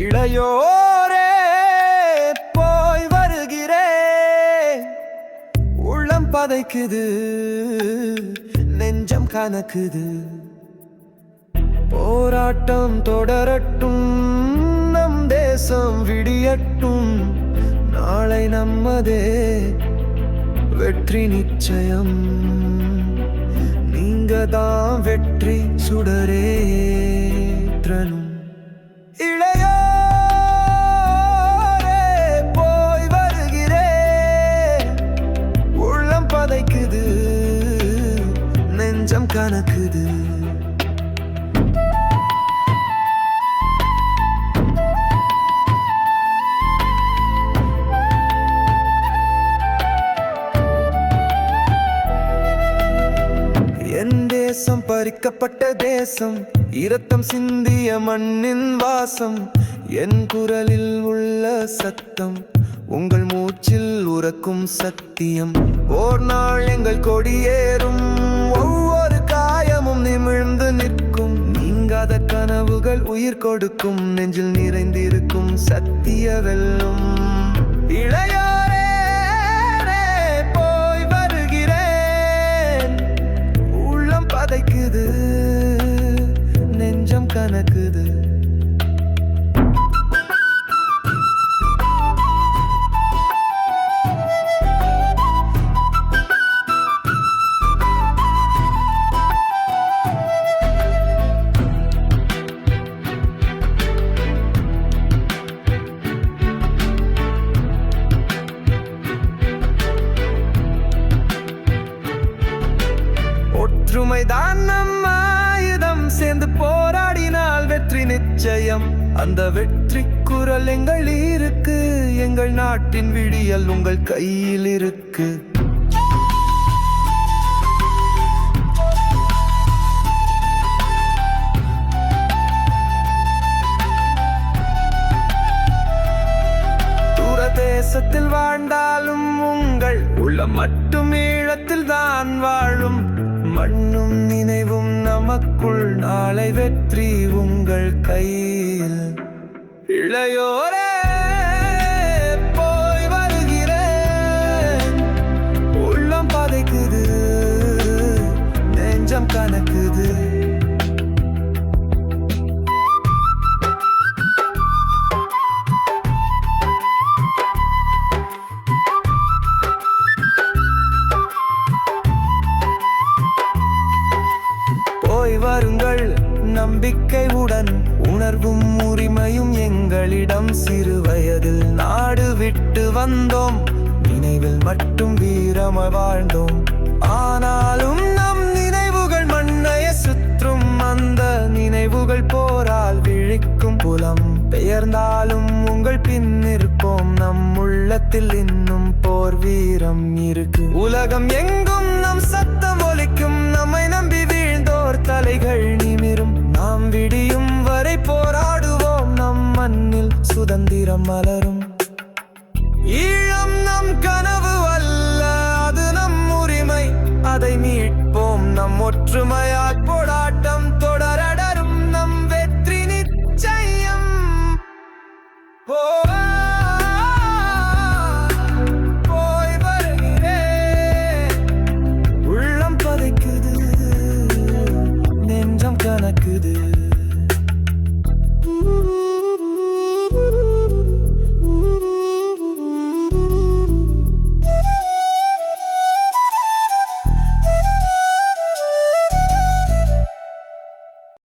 இளையோரே போய் வருகிறேன். உள்ளம் பதைக்குது நெஞ்சம் கணக்குது போராட்டம் தொடரட்டும் நம் தேசம் விடியட்டும். நாளை நம்மதே வெற்றி நிச்சயம். நீங்க தான் வெற்றி சுடரேற்றனும் பறிக்கப்பட்ட தேசம் இரத்தம் சிந்திய மண்ணின் வாசம் என் குரலில் உள்ள சத்தம் உங்கள் மூச்சில் உறக்கும் சத்தியம். ஓர் நாள் எங்கள் கொடியேறும் ஒவ்வொரு காயமும் நிமிழ்ந்து நிற்கும். நீங்காத கனவுகள் உயிர் கொடுக்கும் நெஞ்சில் நிறைந்திருக்கும் சத்திய வெல்லும் இளையா நெஞ்சம் நிச்சயம் அந்த வெற்றி குரல் எங்கள் இருக்கு. எங்கள் நாட்டின் விடியல் உங்கள் கையில் இருக்கு. தேசத்தில் வாழ்ந்தாலும் உங்கள் உள்ள மட்டும் ஈழத்தில் தான் வாழும். மண்ணும் நினைவும் நமக்குள் நாளை வெற்றி உங்கள் கையில். இளையோரே வருங்கள் நம்பிக்கையுடன் உணர்வும் உரிமையும் எங்களிடம் சிறு வயதில் நாடு விட்டு வந்தோம். நினைவில் மட்டும் வீரம வாழ்ந்தோம். ஆனாலும் நம் நினைவுகள் மண்ணைய சுற்றும். அந்த நினைவுகள் போரால் விழிக்கும் புலம். பெயர்ந்தாலும் உங்கள் பின் இருப்போம் நம் உள்ளத்தில் இன்னும் போர் வீரம் இருக்கு. உலகம் எங்க தலைகள் நிமிரும். நாம் விடியும் வரை போராடுவோம். நம் மண்ணில் சுதந்திரம் மலரும். ஈழம் நம் கனவு அல்ல அது நம் உரிமை. அதை மீட்போம் நம் ஒற்றுமையால் உள்ளம் பதைக்குது நெஞ்சம் கணக்குது